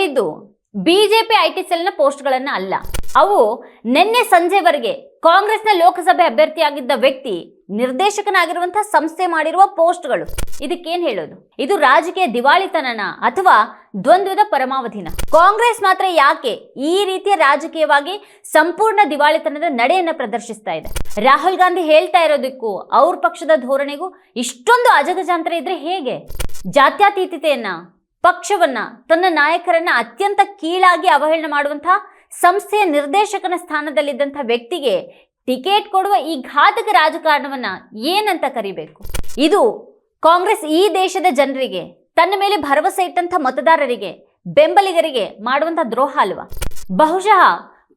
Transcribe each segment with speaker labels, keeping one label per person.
Speaker 1: ನೋಡಿದ್ದು BJP T ಸೆಲ್ನ ಪೋಸ್ಟ್ಗಳನ್ನ ಅಲ್ಲ. ಅವು ನಿನ್ನೆ ಸಂಜೆವರೆಗೆ ಕಾಂಗ್ರೆಸ್ನ ಲೋಕಸಭೆ ಅಭ್ಯರ್ಥಿಯಾಗಿದ್ದ ವ್ಯಕ್ತಿ ನಿರ್ದೇಶಕನಾಗಿರುವಂತಹ ಸಂಸ್ಥೆ ಮಾಡಿರುವ ಪೋಸ್ಟ್ಗಳು. ಇದಕ್ಕೇನ್ ಹೇಳೋದು? ಇದು ರಾಜಕೀಯ ದಿವಾಳಿತನನ ಅಥವಾ ದ್ವಂದ್ವದ ಪರಮಾವಧಿನ? ಕಾಂಗ್ರೆಸ್ ಮಾತ್ರ ಯಾಕೆ ಈ ರೀತಿಯ ರಾಜಕೀಯವಾಗಿ ಸಂಪೂರ್ಣ ದಿವಾಳಿತನದ ನಡೆಯನ್ನ ಪ್ರದರ್ಶಿಸ್ತಾ ಇದೆ? ರಾಹುಲ್ ಗಾಂಧಿ ಹೇಳ್ತಾ ಇರೋದಕ್ಕೂ ಅವ್ರ ಪಕ್ಷದ ಧೋರಣೆಗೂ ಇಷ್ಟೊಂದು ಅಜಗಜಾಂತರ ಇದ್ರೆ ಹೇಗೆ? ಜಾತ್ಯತೀತತೆಯನ್ನ ಪಕ್ಷವನ್ನ, ತನ್ನ ನಾಯಕರನ್ನ ಅತ್ಯಂತ ಕೀಳಾಗಿ ಅವಹೇಳನ ಮಾಡುವಂತಹ ಸಂಸ್ಥೆಯ ನಿರ್ದೇಶಕನ ಸ್ಥಾನದಲ್ಲಿದ್ದಂಥ ವ್ಯಕ್ತಿಗೆ ಟಿಕೆಟ್ ಕೊಡುವ ಈ ಘಾತಕ ರಾಜಕಾರಣವನ್ನ ಏನಂತ ಕರಿಬೇಕು? ಇದು ಕಾಂಗ್ರೆಸ್ ಈ ದೇಶದ ಜನರಿಗೆ, ತನ್ನ ಮೇಲೆ ಭರವಸೆ ಇಟ್ಟಂಥ ಮತದಾರರಿಗೆ, ಬೆಂಬಲಿಗರಿಗೆ ಮಾಡುವಂಥ ದ್ರೋಹ ಅಲ್ವಾ? ಬಹುಶಃ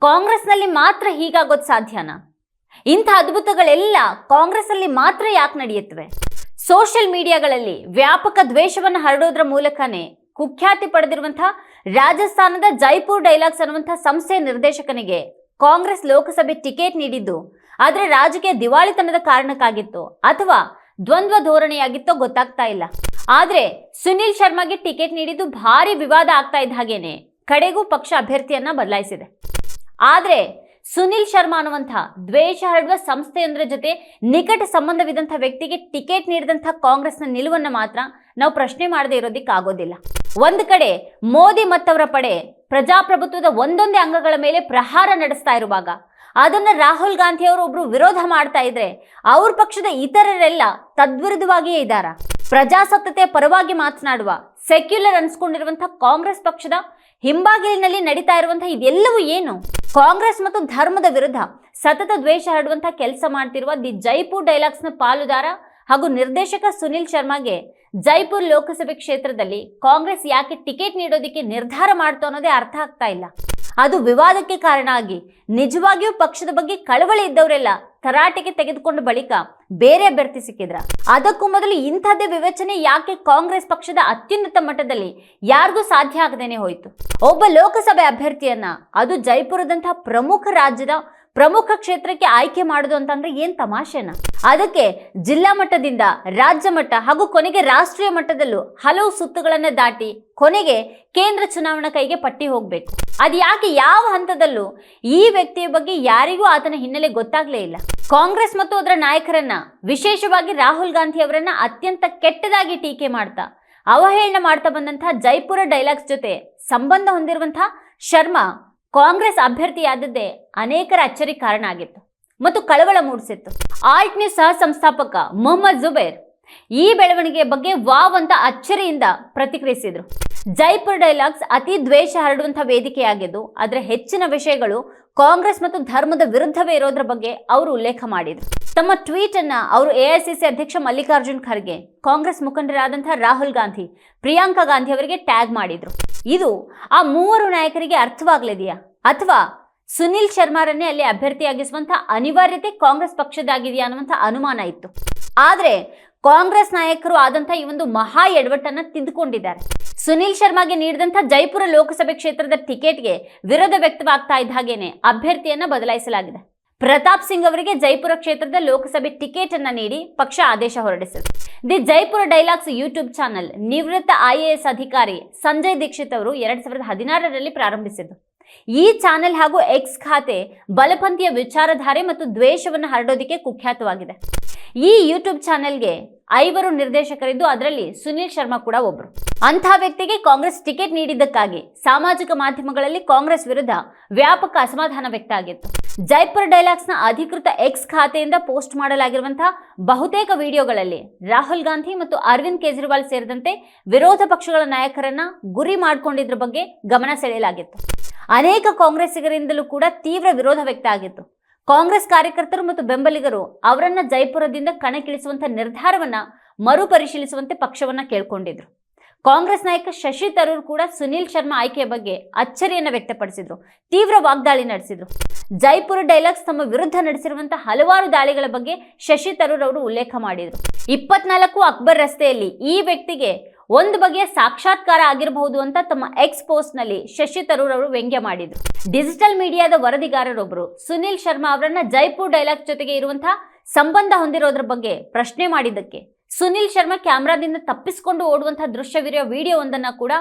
Speaker 1: ಕಾಂಗ್ರೆಸ್ನಲ್ಲಿ ಮಾತ್ರ ಹೀಗಾಗೋದು ಸಾಧ್ಯನಾ? ಇಂಥ ಅದ್ಭುತಗಳೆಲ್ಲ ಕಾಂಗ್ರೆಸ್ನಲ್ಲಿ ಮಾತ್ರ ಯಾಕೆ ನಡೆಯುತ್ತವೆ? ಸೋಷಿಯಲ್ ಮೀಡಿಯಾಗಳಲ್ಲಿ ವ್ಯಾಪಕ ದ್ವೇಷವನ್ನು ಹರಡೋದ್ರ ಮೂಲಕನೇ ಕುಖ್ಯಾತಿ ಪಡೆದಿರುವಂತಹ ರಾಜಸ್ಥಾನದ ಜೈಪುರ್ ಡೈಲಾಗ್ಸ್ ಅನ್ನುವಂತಹ ಸಂಸ್ಥೆಯ ನಿರ್ದೇಶಕನಿಗೆ ಕಾಂಗ್ರೆಸ್ ಲೋಕಸಭೆ ಟಿಕೆಟ್ ನೀಡಿದ್ದು, ಆದರೆ ರಾಜಕೀಯ ದಿವಾಳಿತನದ ಕಾರಣಕ್ಕಾಗಿತ್ತು ಅಥವಾ ದ್ವಂದ್ವ ಧೋರಣೆಯಾಗಿತ್ತೋ ಗೊತ್ತಾಗ್ತಾ ಇಲ್ಲ. ಆದರೆ ಸುನಿಲ್ ಶರ್ಮಾಗೆ ಟಿಕೆಟ್ ನೀಡಿದ್ದು ಭಾರಿ ವಿವಾದ ಆಗ್ತಾ ಇದ್ದ ಹಾಗೇನೆ ಕಡೆಗೂ ಪಕ್ಷ ಅಭ್ಯರ್ಥಿಯನ್ನ ಬದಲಾಯಿಸಿದೆ. ಆದ್ರೆ ಸುನಿಲ್ ಶರ್ಮಾ ಅನ್ನುವಂಥ ದ್ವೇಷ ಹರಡುವ ಸಂಸ್ಥೆಯೊಂದರ ಜೊತೆ ನಿಕಟ ಸಂಬಂಧವಿದ್ದಂಥ ವ್ಯಕ್ತಿಗೆ ಟಿಕೆಟ್ ನೀಡಿದಂಥ ಕಾಂಗ್ರೆಸ್ನ ನಿಲುವನ್ನು ಮಾತ್ರ ನಾವು ಪ್ರಶ್ನೆ ಮಾಡದೇ ಇರೋದಕ್ಕಾಗೋದಿಲ್ಲ ಒಂದು ಕಡೆ ಮೋದಿ ಮತ್ತವರ ಪಡೆ ಪ್ರಜಾಪ್ರಭುತ್ವದ ಒಂದೊಂದೇ ಅಂಗಗಳ ಮೇಲೆ ಪ್ರಹಾರ ನಡೆಸ್ತಾ ಇರುವಾಗ ಅದನ್ನ ರಾಹುಲ್ ಗಾಂಧಿ ಅವರು ಒಬ್ರು ವಿರೋಧ ಮಾಡ್ತಾ ಇದ್ರೆ ಅವ್ರ ಪಕ್ಷದ ಇತರರೆಲ್ಲ ತದ್ವಿರುದ್ಧವಾಗಿಯೇ ಇದ್ದಾರ? ಪ್ರಜಾಸತ್ತತೆ ಪರವಾಗಿ ಮಾತನಾಡುವ ಸೆಕ್ಯುಲರ್ ಅನ್ಸ್ಕೊಂಡಿರುವಂತಹ ಕಾಂಗ್ರೆಸ್ ಪಕ್ಷದ ಹಿಂಬಾಗಿಲಿನಲ್ಲಿ ನಡೀತಾ ಇರುವಂತಹ ಇದೆಲ್ಲವೂ ಏನು? ಕಾಂಗ್ರೆಸ್ ಮತ್ತು ಧರ್ಮದ ವಿರುದ್ಧ ಸತತ ದ್ವೇಷ ಹರಡುವಂತಹ ಕೆಲಸ ಮಾಡ್ತಿರುವ ದಿ ಜೈಪುರ್ ಡೈಲಾಗ್ಸ್ನ ಪಾಲುದಾರ ಹಾಗೂ ನಿರ್ದೇಶಕ ಸುನಿಲ್ ಶರ್ಮಾಗೆ ಜೈಪುರ್ ಲೋಕಸಭೆ ಕ್ಷೇತ್ರದಲ್ಲಿ ಕಾಂಗ್ರೆಸ್ ಯಾಕೆ ಟಿಕೆಟ್ ನೀಡೋದಕ್ಕೆ ನಿರ್ಧಾರ ಮಾಡ್ತು ಅನ್ನೋದೇ ಅರ್ಥ ಆಗ್ತಾ ಇಲ್ಲ. ಅದು ವಿವಾದಕ್ಕೆ ಕಾರಣ ಆಗಿ ನಿಜವಾಗಿಯೂ ಪಕ್ಷದ ಬಗ್ಗೆ ಕಳವಳಿ ಇದ್ದವರೆಲ್ಲ ತರಾಟೆಗೆ ತೆಗೆದುಕೊಂಡ ಬಳಿಕ ಬೇರೆ ಅಭ್ಯರ್ಥಿ ಸಿಕ್ಕಿದ್ರ. ಅದಕ್ಕೂ ಮೊದಲು ಇಂಥದ್ದೇ ವಿವೇಚನೆ ಯಾಕೆ ಕಾಂಗ್ರೆಸ್ ಪಕ್ಷದ ಅತ್ಯುನ್ನತ ಮಟ್ಟದಲ್ಲಿ ಯಾರಿಗೂ ಸಾಧ್ಯ ಆಗದೇನೆ ಹೋಯಿತು. ಒಬ್ಬ ಲೋಕಸಭೆ ಅಭ್ಯರ್ಥಿಯನ್ನ, ಅದು ಜೈಪುರದಂತಹ ಪ್ರಮುಖ ರಾಜ್ಯದ ಪ್ರಮುಖ ಕ್ಷೇತ್ರಕ್ಕೆ ಆಯ್ಕೆ ಮಾಡೋದು ಅಂತಂದ್ರೆ ಏನ್ ತಮಾಷೆನ? ಅದಕ್ಕೆ ಜಿಲ್ಲಾ ಮಟ್ಟದಿಂದ ರಾಜ್ಯ ಮಟ್ಟ ಹಾಗೂ ಕೊನೆಗೆ ರಾಷ್ಟ್ರೀಯ ಮಟ್ಟದಲ್ಲೂ ಹಲವು ಸುತ್ತುಗಳನ್ನ ದಾಟಿ ಕೊನೆಗೆ ಕೇಂದ್ರ ಚುನಾವಣಾ ಕೈಗೆ ಪಟ್ಟಿ ಹೋಗ್ಬೇಕು. ಅದು ಯಾಕೆ ಯಾವ ಹಂತದಲ್ಲೂ ಈ ವ್ಯಕ್ತಿಯ ಬಗ್ಗೆ ಯಾರಿಗೂ ಆತನ ಹಿನ್ನೆಲೆ ಗೊತ್ತಾಗ್ಲೇ ಇಲ್ಲ. ಕಾಂಗ್ರೆಸ್ ಮತ್ತು ಅದರ ನಾಯಕರನ್ನ, ವಿಶೇಷವಾಗಿ ರಾಹುಲ್ ಗಾಂಧಿ ಅವರನ್ನ ಅತ್ಯಂತ ಕೆಟ್ಟದಾಗಿ ಟೀಕೆ ಮಾಡ್ತಾ, ಅವಹೇಳನ ಮಾಡ್ತಾ ಬಂದಂತಹ ಜೈಪುರ ಡೈಲಾಗ್ಸ್ ಜೊತೆ ಸಂಬಂಧ ಹೊಂದಿರುವಂತಹ ಶರ್ಮಾ ಕಾಂಗ್ರೆಸ್ ಅಭ್ಯರ್ಥಿಯಾದದ್ದೇ ಅನೇಕರ ಅಚ್ಚರಿ ಕಾರಣ ಆಗಿತ್ತು ಮತ್ತು ಕಳವಳ ಮೂಡಿಸಿತ್ತು. ಆಲ್ಟ್ ಸಹ ಸಂಸ್ಥಾಪಕ ಮೊಹಮ್ಮದ್ ಜುಬೇರ್ ಈ ಬೆಳವಣಿಗೆಯ ಬಗ್ಗೆ ವಾವ್ ಅಂತ ಅಚ್ಚರಿಯಿಂದ ಪ್ರತಿಕ್ರಿಯಿಸಿದ್ರು. ಜೈಪುರ್ ಡೈಲಾಗ್ಸ್ ಅತಿ ದ್ವೇಷ ಹರಡುವಂತಹ ವೇದಿಕೆಯಾಗಿದ್ದು ಅದರ ಹೆಚ್ಚಿನ ವಿಷಯಗಳು ಕಾಂಗ್ರೆಸ್ ಮತ್ತು ಧರ್ಮದ ವಿರುದ್ಧವೇ ಇರೋದ್ರ ಬಗ್ಗೆ ಅವರು ಉಲ್ಲೇಖ ಮಾಡಿದರು. ತಮ್ಮ ಟ್ವೀಟ್ ಅನ್ನ ಅವರು ಎಐಸಿಸಿ ಅಧ್ಯಕ್ಷ ಮಲ್ಲಿಕಾರ್ಜುನ್ ಖರ್ಗೆ, ಕಾಂಗ್ರೆಸ್ ಮುಖಂಡರಾದಂತಹ ರಾಹುಲ್ ಗಾಂಧಿ, ಪ್ರಿಯಾಂಕಾ ಗಾಂಧಿ ಅವರಿಗೆ ಟ್ಯಾಗ್ ಮಾಡಿದ್ರು. ಇದು ಆ ಮೂವರು ನಾಯಕರಿಗೆ ಅರ್ಥವಾಗಲಿದೆಯಾ? ಅಥವಾ ಸುನಿಲ್ ಶರ್ಮಾರನ್ನೇ ಅಲ್ಲಿ ಅಭ್ಯರ್ಥಿಯಾಗಿಸುವಂತಹ ಅನಿವಾರ್ಯತೆ ಕಾಂಗ್ರೆಸ್ ಪಕ್ಷದಾಗಿದೆಯಾ ಅನ್ನುವಂಥ ಅನುಮಾನ ಇತ್ತು. ಆದ್ರೆ ಕಾಂಗ್ರೆಸ್ ನಾಯಕರು ಆದಂತಹ ಈ ಒಂದು ಮಹಾ ಎಡವಟ್ಟನ್ನ ತಿದ್ದುಕೊಂಡಿದ್ದಾರೆ ಸುನೀಲ್ ಶರ್ಮಾಗೆ ನೀಡಿದಂಥ ಜೈಪುರ ಲೋಕಸಭೆ ಕ್ಷೇತ್ರದ ಟಿಕೆಟ್ಗೆ ವಿರೋಧ ವ್ಯಕ್ತವಾಗ್ತಾ ಇದ್ದ ಹಾಗೇನೆ ಅಭ್ಯರ್ಥಿಯನ್ನ ಬದಲಾಯಿಸಲಾಗಿದೆ. ಪ್ರತಾಪ್ ಸಿಂಗ್ ಅವರಿಗೆ ಜೈಪುರ ಕ್ಷೇತ್ರದ ಲೋಕಸಭೆ ಟಿಕೆಟ್ ಅನ್ನ ನೀಡಿ ಪಕ್ಷ ಆದೇಶ ಹೊರಡಿಸಿದೆ. The Jaipur dialogues YouTube channel ನಿವೃತ್ತ ಐಎಎಸ್ ಅಧಿಕಾರಿ ಸಂಜಯ್ ದೀಕ್ಷಿತ್ ಅವರು ಎರಡ್ ಸಾವಿರದ ಹದಿನಾರರಲ್ಲಿ ಪ್ರಾರಂಭಿಸಿದ್ದು. ಈ ಚಾನೆಲ್ ಹಾಗೂ ಎಕ್ಸ್ ಖಾತೆ ಬಲಪಂಥೀಯ ವಿಚಾರಧಾರೆ ಮತ್ತು ದ್ವೇಷವನ್ನು ಹರಡೋದಕ್ಕೆ ಕುಖ್ಯಾತವಾಗಿದೆ. ಈ ಯೂಟ್ಯೂಬ್ ಚಾನೆಲ್ಗೆ ಐವರು ನಿರ್ದೇಶಕರಿದ್ದು ಅದರಲ್ಲಿ ಸುನಿಲ್ ಶರ್ಮಾ ಕೂಡ ಒಬ್ರು. ಅಂಥ ವ್ಯಕ್ತಿಗೆ ಕಾಂಗ್ರೆಸ್ ಟಿಕೆಟ್ ನೀಡಿದ್ದಕ್ಕಾಗಿ ಸಾಮಾಜಿಕ ಮಾಧ್ಯಮಗಳಲ್ಲಿ ಕಾಂಗ್ರೆಸ್ ವಿರುದ್ಧ ವ್ಯಾಪಕ ಅಸಮಾಧಾನ ವ್ಯಕ್ತ ಆಗಿತ್ತು. ಜೈಪುರ್ ಡೈಲಾಗ್ಸ್ನ ಅಧಿಕೃತ ಎಕ್ಸ್ ಖಾತೆಯಿಂದ ಪೋಸ್ಟ್ ಮಾಡಲಾಗಿರುವಂತಹ ಬಹುತೇಕ ವಿಡಿಯೋಗಳಲ್ಲಿ ರಾಹುಲ್ ಗಾಂಧಿ ಮತ್ತು ಅರವಿಂದ್ ಕೇಜ್ರಿವಾಲ್ ಸೇರಿದಂತೆ ವಿರೋಧ ಪಕ್ಷಗಳ ನಾಯಕರನ್ನ ಗುರಿ ಮಾಡಿಕೊಂಡಿದ್ರ ಬಗ್ಗೆ ಗಮನ ಸೆಳೆಯಲಾಗಿತ್ತು. ಅನೇಕ ಕಾಂಗ್ರೆಸ್ಸಿಗರಿಂದಲೂ ಕೂಡ ತೀವ್ರ ವಿರೋಧ ವ್ಯಕ್ತ ಆಗಿತ್ತು. ಕಾಂಗ್ರೆಸ್ ಕಾರ್ಯಕರ್ತರು ಮತ್ತು ಬೆಂಬಲಿಗರು ಅವರನ್ನ ಜೈಪುರದಿಂದ ಕಣಕ್ಕಿಳಿಸುವಂತಹ ನಿರ್ಧಾರವನ್ನ ಮರುಪರಿಶೀಲಿಸುವಂತೆ ಪಕ್ಷವನ್ನ ಕೇಳ್ಕೊಂಡಿದ್ರು. ಕಾಂಗ್ರೆಸ್ ನಾಯಕ ಶಶಿ ತರೂರ್ ಕೂಡ ಸುನಿಲ್ ಶರ್ಮಾ ಆಯ್ಕೆಯ ಬಗ್ಗೆ ಅಚ್ಚರಿಯನ್ನ ವ್ಯಕ್ತಪಡಿಸಿದ್ರು. ತೀವ್ರ ವಾಗ್ದಾಳಿ ನಡೆಸಿದ್ರು. ಜೈಪುರ ಡೈಲಾಗ್ಸ್ ತಮ್ಮ ವಿರುದ್ಧ ನಡೆಸಿರುವಂತಹ ಹಲವಾರು ದಾಳಿಗಳ ಬಗ್ಗೆ ಶಶಿ ತರೂರ್ ಅವರು ಉಲ್ಲೇಖ ಮಾಡಿದ್ರು. ಇಪ್ಪತ್ನಾಲ್ಕು ಅಕ್ಬರ್ ರಸ್ತೆಯಲ್ಲಿ ಈ ವ್ಯಕ್ತಿಗೆ ಒಂದು ಬಗೆಯ ಸಾಕ್ಷಾತ್ಕಾರ ಆಗಿರಬಹುದು ಅಂತ ತಮ್ಮ ಎಕ್ಸ್ ಪೋಸ್ಟ್ನಲ್ಲಿ ಶಶಿ ತರೂರ್ ಅವರು ವ್ಯಂಗ್ಯ ಮಾಡಿದ್ರು. ಡಿಜಿಟಲ್ ಮೀಡಿಯಾದ ವರದಿಗಾರರೊಬ್ಬರು ಸುನಿಲ್ ಶರ್ಮಾ ಅವರನ್ನ ಜೈಪುರ್ ಡೈಲಾಗ್ ಜೊತೆಗೆ ಇರುವಂತಹ ಸಂಬಂಧ ಹೊಂದಿರೋದ್ರ ಬಗ್ಗೆ ಪ್ರಶ್ನೆ ಮಾಡಿದ್ದಕ್ಕೆ. ಸುನಿಲ್ ಶರ್ಮಾ ಕ್ಯಾಮ್ರಾದಿಂದ ತಪ್ಪಿಸಿಕೊಂಡು ಓಡುವಂತಹ ದೃಶ್ಯವಿರುವ ವಿಡಿಯೋ ಒಂದನ್ನ ಕೂಡ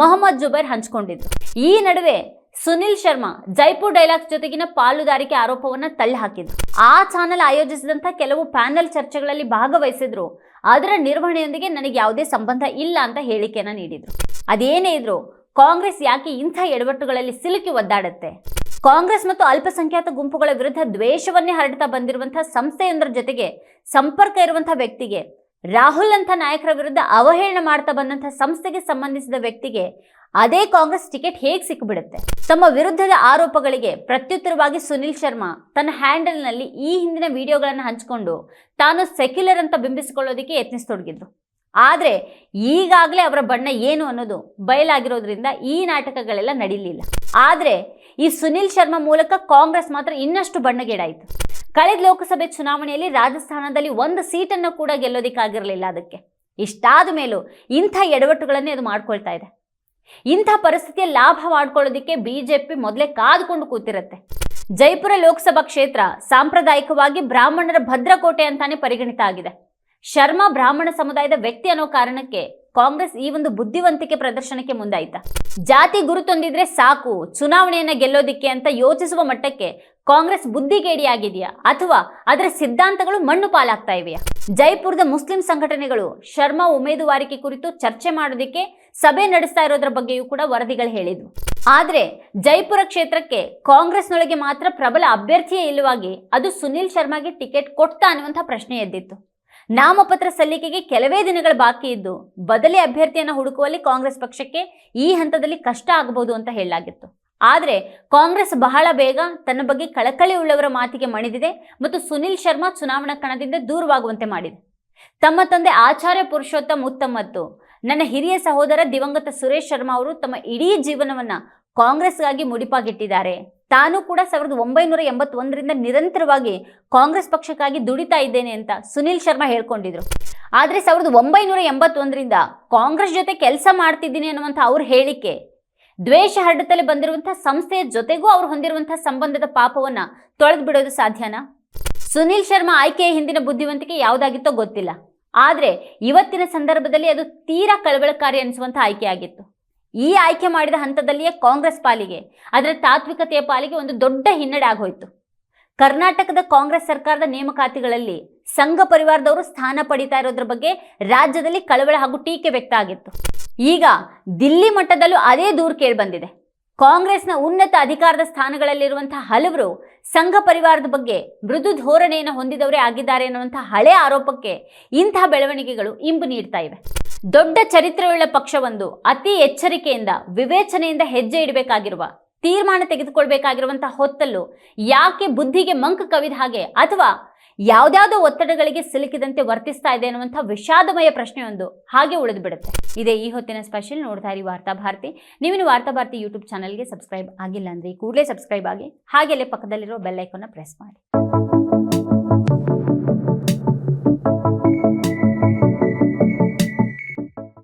Speaker 1: ಮೊಹಮ್ಮದ್ ಜುಬೈರ್ ಹಂಚಿಕೊಂಡಿದ್ರು. ಈ ನಡುವೆ ಸುನಿಲ್ ಶರ್ಮಾ ಜೈಪುರ್ ಡೈಲಾಗ್ಸ್ ಜೊತೆಗಿನ ಪಾಲುದಾರಿಕೆ ಆರೋಪವನ್ನ ತಳ್ಳಿ ಹಾಕಿದ್ರು ಆ ಚಾನೆಲ್ ಆಯೋಜಿಸಿದಂತ ಕೆಲವು ಪ್ಯಾನೆಲ್ ಚರ್ಚೆಗಳಲ್ಲಿ ಭಾಗವಹಿಸಿದ್ರು. ಅದರ ನಿರ್ವಹಣೆಯೊಂದಿಗೆ ನನಗೆ ಯಾವುದೇ ಸಂಬಂಧ ಇಲ್ಲ ಅಂತ ಹೇಳಿಕೆಯನ್ನ ನೀಡಿದ್ರು. ಅದೇನೇ ಇದ್ರು ಕಾಂಗ್ರೆಸ್ ಯಾಕೆ ಇಂಥ ಎಡವಟ್ಟುಗಳಲ್ಲಿ ಸಿಲುಕಿ ಒದ್ದಾಡುತ್ತೆ? ಕಾಂಗ್ರೆಸ್ ಮತ್ತು ಅಲ್ಪಸಂಖ್ಯಾತ ಗುಂಪುಗಳ ವಿರುದ್ಧ ದ್ವೇಷವನ್ನೇ ಹರಡ್ತಾ ಬಂದಿರುವಂತಹ ಸಂಸ್ಥೆಯೊಂದರ ಜೊತೆಗೆ ಸಂಪರ್ಕ ಇರುವಂತಹ ವ್ಯಕ್ತಿಗೆ ರಾಹುಲ್ ಅಂತ ನಾಯಕರ ವಿರುದ್ಧ ಅವಹೇಳನ ಮಾಡ್ತಾ ಬಂದಂಥ ಸಂಸ್ಥೆಗೆ ಸಂಬಂಧಿಸಿದ ವ್ಯಕ್ತಿಗೆ ಅದೇ ಕಾಂಗ್ರೆಸ್ ಟಿಕೆಟ್ ಹೇಗೆ ಸಿಕ್ಕಿಬಿಡುತ್ತೆ ತಮ್ಮ ವಿರುದ್ಧದ ಆರೋಪಗಳಿಗೆ ಪ್ರತ್ಯುತ್ತರವಾಗಿ ಸುನಿಲ್ ಶರ್ಮಾ ತನ್ನ ಹ್ಯಾಂಡಲ್ನಲ್ಲಿ ಈ ಹಿಂದಿನ ವಿಡಿಯೋಗಳನ್ನು ಹಂಚಿಕೊಂಡು ತಾನು ಸೆಕ್ಯುಲರ್ ಅಂತ ಬಿಂಬಿಸಿಕೊಳ್ಳೋದಕ್ಕೆ ಯತ್ನಿಸತೊಡಗಿದ್ರು ಆದರೆ ಈಗಾಗಲೇ ಅವರ ಬಣ್ಣ ಏನು ಅನ್ನೋದು ಬಯಲಾಗಿರೋದ್ರಿಂದ ಈ ನಾಟಕಗಳೆಲ್ಲ ನಡೀಲಿಲ್ಲ. ಆದರೆ ಈ ಸುನಿಲ್ ಶರ್ಮಾ ಮೂಲಕ ಕಾಂಗ್ರೆಸ್ ಮಾತ್ರ ಇನ್ನಷ್ಟು ಬಣ್ಣಗೇಡಾಯಿತು. ಕಳೆದ ಲೋಕಸಭೆ ಚುನಾವಣೆಯಲ್ಲಿ ರಾಜಸ್ಥಾನದಲ್ಲಿ ಒಂದು ಸೀಟನ್ನು ಕೂಡ ಗೆಲ್ಲೋದಿಕ್ಕಾಗಿರಲಿಲ್ಲ ಅದಕ್ಕೆ. ಇಷ್ಟಾದ ಮೇಲೂ ಇಂಥ ಎಡವಟ್ಟುಗಳನ್ನೇ ಅದು ಮಾಡ್ಕೊಳ್ತಾ ಇದೆ. ಇಂಥ ಪರಿಸ್ಥಿತಿಯ ಲಾಭ ಮಾಡ್ಕೊಳ್ಳೋದಕ್ಕೆ ಬಿಜೆಪಿ ಮೊದಲೇ ಕಾದುಕೊಂಡು ಕೂತಿರುತ್ತೆ. ಜೈಪುರ ಲೋಕಸಭಾ ಕ್ಷೇತ್ರ ಸಾಂಪ್ರದಾಯಿಕವಾಗಿ ಬ್ರಾಹ್ಮಣರ ಭದ್ರಕೋಟೆ ಅಂತಾನೆ ಪರಿಗಣಿತ ಆಗಿದೆ. ಶರ್ಮಾ ಬ್ರಾಹ್ಮಣ ಸಮುದಾಯದ ವ್ಯಕ್ತಿ ಅನ್ನೋ ಕಾರಣಕ್ಕೆ ಕಾಂಗ್ರೆಸ್ ಈ ಒಂದು ಬುದ್ಧಿವಂತಿಕೆ ಪ್ರದರ್ಶನಕ್ಕೆ ಮುಂದಾಯ್ತಾ. ಜಾತಿ ಗುರುತೊಂದಿದ್ರೆ ಸಾಕು, ಚುನಾವಣೆಯನ್ನ ಗೆಲ್ಲೋದಿಕ್ಕೆ ಅಂತ ಯೋಚಿಸುವ ಮಟ್ಟಕ್ಕೆ ಕಾಂಗ್ರೆಸ್ ಬುದ್ಧಿಗೇಡಿಯಾಗಿದೆಯಾ? ಅಥವಾ ಅದರ ಸಿದ್ಧಾಂತಗಳು ಮಣ್ಣು ಪಾಲಾಗ್ತಾ ಇವೆಯಾ? ಜೈಪುರದ ಮುಸ್ಲಿಂ ಸಂಘಟನೆಗಳು ಶರ್ಮಾ ಉಮೇದುವಾರಿಕೆ ಕುರಿತು ಚರ್ಚೆ ಮಾಡೋದಿಕ್ಕೆ ಸಭೆ ನಡೆಸ್ತಾ ಇರೋದ್ರ ಬಗ್ಗೆಯೂ ಕೂಡ ವರದಿಗಳು ಹೇಳಿದ್ವು. ಆದ್ರೆ ಜೈಪುರ ಕ್ಷೇತ್ರಕ್ಕೆ ಕಾಂಗ್ರೆಸ್ನೊಳಗೆ ಮಾತ್ರ ಪ್ರಬಲ ಅಭ್ಯರ್ಥಿಯೇ ಇಲ್ಲವಾಗಿ ಅದು ಸುನಿಲ್ ಶರ್ಮಾಗೆ ಟಿಕೆಟ್ ಕೊಡ್ತಾ ಅನ್ನುವಂಥ ಪ್ರಶ್ನೆ ಎದ್ದಿತ್ತು. ನಾಮಪತ್ರ ಸಲ್ಲಿಕೆಗೆ ಕೆಲವೇ ದಿನಗಳು ಬಾಕಿ ಇದ್ದು ಬದಲಿ ಅಭ್ಯರ್ಥಿಯನ್ನು ಹುಡುಕುವಲ್ಲಿ ಕಾಂಗ್ರೆಸ್ ಪಕ್ಷಕ್ಕೆ ಈ ಹಂತದಲ್ಲಿ ಕಷ್ಟ ಆಗಬಹುದು ಅಂತ ಹೇಳಲಾಗಿತ್ತು. ಆದರೆ ಕಾಂಗ್ರೆಸ್ ಬಹಳ ಬೇಗ ತನ್ನ ಬಗ್ಗೆ ಕಳಕಳಿ ಉಳ್ಳವರ ಮಾತಿಗೆ ಮಣಿದಿದೆ ಮತ್ತು ಸುನಿಲ್ ಶರ್ಮಾ ಚುನಾವಣಾ ಕಣದಿಂದ ದೂರವಾಗುವಂತೆ ಮಾಡಿದೆ. ತಮ್ಮ ತಂದೆ ಆಚಾರ್ಯ ಪುರುಷೋತ್ತಮ್ ಉತ್ತಮ್ ಮತ್ತು ನನ್ನ ಹಿರಿಯ ಸಹೋದರ ದಿವಂಗತ ಸುರೇಶ್ ಶರ್ಮಾ ಅವರು ತಮ್ಮ ಇಡೀ ಜೀವನವನ್ನ ಕಾಂಗ್ರೆಸ್ಗಾಗಿ ಮುಡಿಪಾಗಿಟ್ಟಿದ್ದಾರೆ. ತಾನು ಕೂಡ ಸಾವಿರದ ಒಂಬೈನೂರ ಎಂಬತ್ತೊಂದರಿಂದ ನಿರಂತರವಾಗಿ ಕಾಂಗ್ರೆಸ್ ಪಕ್ಷಕ್ಕಾಗಿ ದುಡಿತಾ ಇದ್ದೇನೆ ಅಂತ ಸುನಿಲ್ ಶರ್ಮಾ ಹೇಳ್ಕೊಂಡಿದ್ರು. ಆದರೆ ಸಾವಿರದ ಒಂಬೈನೂರ ಎಂಬತ್ತೊಂದರಿಂದ ಕಾಂಗ್ರೆಸ್ ಜೊತೆ ಕೆಲಸ ಮಾಡ್ತಿದ್ದೀನಿ ಅನ್ನುವಂಥ ಅವ್ರ ಹೇಳಿಕೆ, ದ್ವೇಷ ಹರಡುತ್ತಲೇ ಬಂದಿರುವಂಥ ಸಂಸ್ಥೆಯ ಜೊತೆಗೂ ಅವ್ರು ಹೊಂದಿರುವಂಥ ಸಂಬಂಧದ ಪಾಪವನ್ನ ತೊಳೆದು ಬಿಡೋದು ಸಾಧ್ಯನಾ? ಸುನಿಲ್ ಶರ್ಮಾ ಆಯ್ಕೆಯ ಹಿಂದಿನ ಬುದ್ಧಿವಂತಿಕೆ ಯಾವುದಾಗಿತ್ತೋ ಗೊತ್ತಿಲ್ಲ. ಆದರೆ ಇವತ್ತಿನ ಸಂದರ್ಭದಲ್ಲಿ ಅದು ತೀರಾ ಕಳವಳಕಾರಿ ಅನಿಸುವಂಥ ಆಯ್ಕೆಯಾಗಿತ್ತು. ಈ ಆಯ್ಕೆ ಮಾಡಿದ ಹಂತದಲ್ಲಿಯೇ ಕಾಂಗ್ರೆಸ್ ಪಾಲಿಗೆ, ಅದರ ತಾತ್ವಿಕತೆಯ ಪಾಲಿಗೆ ಒಂದು ದೊಡ್ಡ ಹಿನ್ನಡೆ ಆಗೋಯ್ತು. ಕರ್ನಾಟಕದ ಕಾಂಗ್ರೆಸ್ ಸರ್ಕಾರದ ನೇಮಕಾತಿಗಳಲ್ಲಿ ಸಂಘ ಪರಿವಾರದವರು ಸ್ಥಾನ ಪಡಿತಾ ಇರೋದ್ರ ಬಗ್ಗೆ ರಾಜ್ಯದಲ್ಲಿ ಕಳವಳ ಹಾಗೂ ಟೀಕೆ ವ್ಯಕ್ತ ಆಗಿತ್ತು. ಈಗ ದಿಲ್ಲಿ ಮಟ್ಟದಲ್ಲೂ ಅದೇ ದೂರು ಕೇಳಿಬಂದಿದೆ ಕಾಂಗ್ರೆಸ್ನ ಉನ್ನತ ಅಧಿಕಾರದ ಸ್ಥಾನಗಳಲ್ಲಿರುವಂತಹ ಹಲವರು ಸಂಘ ಪರಿವಾರದ ಬಗ್ಗೆ ಮೃದು ಧೋರಣೆಯನ್ನು ಹೊಂದಿದವರೇ ಆಗಿದ್ದಾರೆ ಎನ್ನುವಂತಹ ಹಳೆ ಆರೋಪಕ್ಕೆ ಇಂತಹ ಬೆಳವಣಿಗೆಗಳು ಇಂಬು ನೀಡ್ತಾ ಇವೆ. ದೊಡ್ಡ ಚರಿತ್ರೆಯುಳ್ಳ ಪಕ್ಷವೊಂದು ಅತಿ ಎಚ್ಚರಿಕೆಯಿಂದ, ವಿವೇಚನೆಯಿಂದ ಹೆಜ್ಜೆ ಇಡಬೇಕಾಗಿರುವ, ತೀರ್ಮಾನ ತೆಗೆದುಕೊಳ್ಬೇಕಾಗಿರುವಂತಹ ಹೊತ್ತಲ್ಲೂ ಯಾಕೆ ಬುದ್ಧಿಗೆ ಮಂಕ ಕವಿದ ಹಾಗೆ ಅಥವಾ ಯಾವ್ದಾವುದೋ ಒತ್ತಡಗಳಿಗೆ ಸಿಲುಕಿದಂತೆ ವರ್ತಿಸ್ತಾ ಇದೆ ಅನ್ನುವಂಥ ವಿಷಾದಮಯ ಪ್ರಶ್ನೆಯೊಂದು ಹಾಗೆ ಉಳಿದು ಬಿಡುತ್ತೆ ಇದೇ ಈ ಹೊತ್ತಿನ ಸ್ಪೆಷಲ್ ನೋಡ್ತಾ ಇರಿ ವಾರ್ತಾ ಭಾರತಿ. ವಾರ್ತಾಭಾರತಿ ವಾರ್ತಾ ಭಾರತಿ ಯೂಟ್ಯೂಬ್ ಚಾನಲ್ಗೆ ಸಬ್ಸ್ಕ್ರೈಬ್ ಆಗಿಲ್ಲ ಅಂದ್ರೆ ಕೂಡಲೇ ಸಬ್ಸ್ಕ್ರೈಬ್ ಆಗಿ ಹಾಗೆಲ್ಲೇ ಪಕ್ಕದಲ್ಲಿರೋ ಬೆಲ್ ಐಕಾನ್ನ ಪ್ರೆಸ್ ಮಾಡಿ.